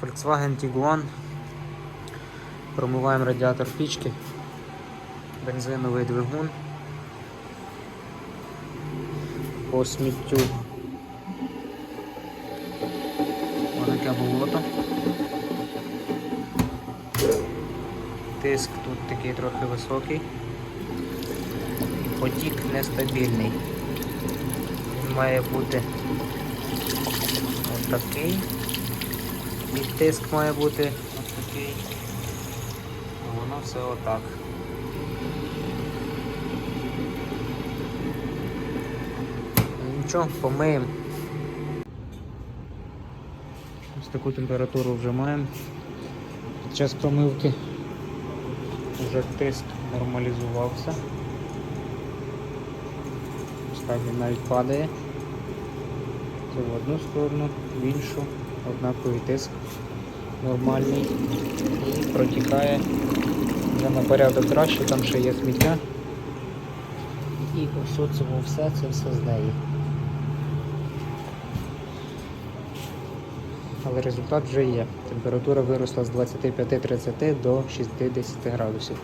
Volkswagen Tiguan. Промиваємо радіатор пічки. Бензиновий двигун. По сміттю. Велике болото. Тиск тут такий трохи високий. Потік нестабільний. Він має бути отакий. І тиск має бути отакий. А воно все отак. Нічого, помиємо. Ось таку температуру вже маємо. Під час промивки вже тиск нормалізувався. Ось так він навіть падає. Це в одну сторону, в іншу, однаковий тиск нормальний і протікає вже на порядок краще, там ще є сміття. І ось цьому все, це все з неї. Але результат вже є. Температура виросла з 25-30 до 60 градусів.